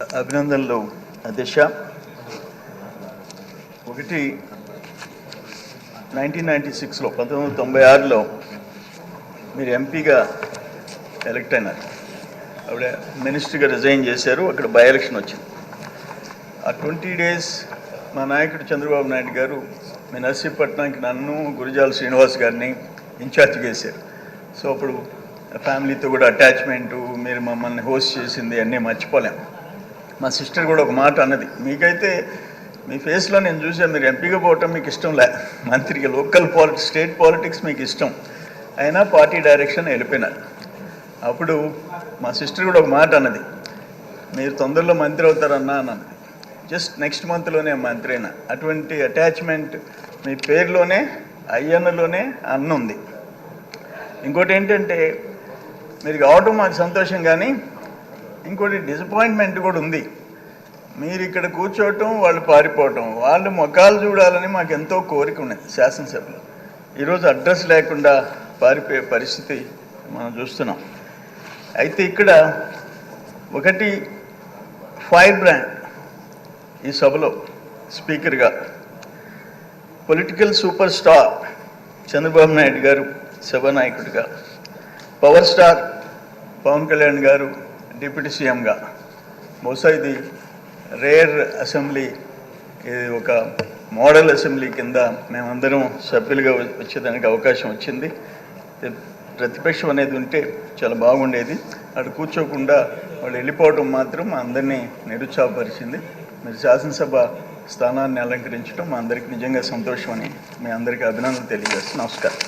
అభినందనలు దిశ ఒకటి nineteen ninety సిక్స్లో పంతొమ్మిది వందల తొంభై ఆరులో మీరు ఎంపీగా ఎలక్ట్ అయినారు. ఆవిడ మినిస్టర్గా రిజైన్ చేశారు అక్కడ బై ఎలక్షన్ వచ్చింది. ఆ ట్వంటీ డేస్ మా నాయకుడు చంద్రబాబు నాయుడు గారు మీ నర్సీపట్నానికి నన్ను గురిజాల శ్రీనివాస్ గారిని ఇన్ఛార్జ్ చేశారు. సో అప్పుడు ఫ్యామిలీతో కూడా అటాచ్మెంటు మీరు మమ్మల్ని హోస్ట్ చేసింది అన్నీ మర్చిపోలేం. మా సిస్టర్ కూడా ఒక మాట అన్నది. మీకైతే మీ ఫేస్లో నేను చూసాను మీరు ఎంపీగా పోవటం మీకు ఇష్టం లే. మంత్రికి లోకల్ పాలిటిక్స్ స్టేట్ పాలిటిక్స్ మీకు ఇష్టం. అయినా పార్టీ డైరెక్షన్ వెళ్ళిపోయినారు అప్పుడు మా సిస్టర్ కూడా ఒక మాట అన్నది. మీరు తొందరలో మంత్రి అవుతారన్నా అన్నది. జస్ట్ నెక్స్ట్ మంత్లోనే మంత్రి అయినా అటువంటి అటాచ్మెంట్ మీ పేరులోనే అయ్యన్నలోనే అన్న ఉంది ఇంకోటి ఏంటంటే మీరు కావటం మాకు సంతోషం కానీ ఇంకోటి డిసప్పాయింట్మెంట్ కూడా ఉంది. మీరు ఇక్కడ కూర్చోవటం వాళ్ళు పారిపోవటం వాళ్ళు మొఖాలు చూడాలని మాకు ఎంతో కోరిక ఉన్నది శాసనసభలో. ఈరోజు అడ్రస్ లేకుండా పారిపోయే పరిస్థితి మనం చూస్తున్నాం. అయితే ఇక్కడ ఒకటి ఫైర్ బ్రాండ్ ఈ సభలో స్పీకర్గా political super star Chandrababu Naidu garu సభానాయకుడిగా power star Pawan Kalyan garu deputy సీఎంగా. బహుశా ఇది రేర్ అసెంబ్లీ ఇది ఒక మోడల్ అసెంబ్లీ కింద మేమందరం సభ్యులుగా వచ్చేదానికి అవకాశం వచ్చింది. ప్రతిపక్షం అనేది ఉంటే చాలా బాగుండేది. అటు కూర్చోకుండా వాళ్ళు వెళ్ళిపోవడం మాత్రం మా అందరినీ నిరుత్సాహపరిచింది. మీరు శాసనసభ స్థానాన్ని అలంకరించడం మా అందరికీ నిజంగా సంతోషం అని మీ అందరికీ అభినందనలు తెలియజేస్తాను నమస్కారం.